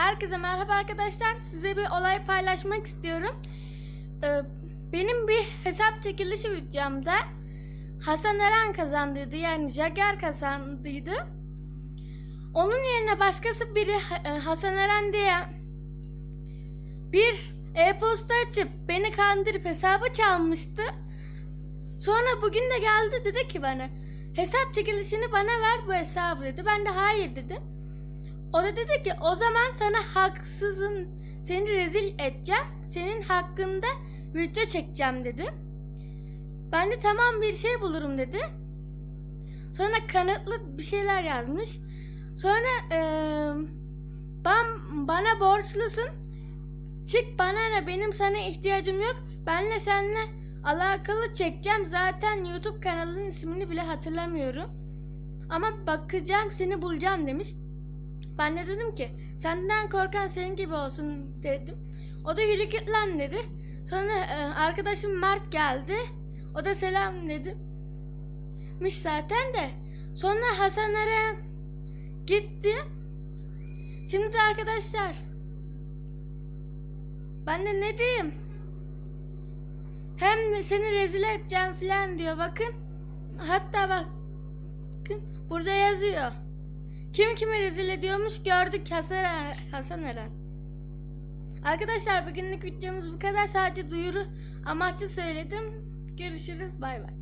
Herkese merhaba arkadaşlar. Size bir olay paylaşmak istiyorum. Ee, benim bir hesap çekilişi videomda Hasan Eren kazandıydı. Yani Jager kazandıydı. Onun yerine başkası biri e, Hasan Eren diye bir e-posta açıp beni kandırıp hesabı çalmıştı. Sonra bugün de geldi dedi ki bana hesap çekilişini bana ver bu hesabı dedi. Ben de hayır dedim. O da dedi ki o zaman sana haksızın seni rezil edeceğim. Senin hakkında video çekeceğim dedi. Ben de tamam bir şey bulurum dedi. Sonra kanıtlı bir şeyler yazmış. Sonra eee ben bana borçlusun. Çık bana ne benim sana ihtiyacım yok. Benle seninle alakalı çekeceğim. Zaten YouTube kanalının ismini bile hatırlamıyorum. Ama bakacağım seni bulacağım demiş. Ben de dedim ki senden korkan senin gibi olsun dedim. O da yürü git lan dedi. Sonra e, arkadaşım Mert geldi. O da selam dedim. Miş zaten de. Sonra Hasan Eren gitti. Şimdi de arkadaşlar ben de ne diyeyim? Hem seni rezil edeceğim falan diyor bakın. Hatta bakın burada yazıyor. Kim kimi rezil ediyormuş gördük Hasan, Hasan Eren. Arkadaşlar bugünlük videomuz bu kadar. Sadece duyuru amaçlı söyledim. Görüşürüz. Bay bay.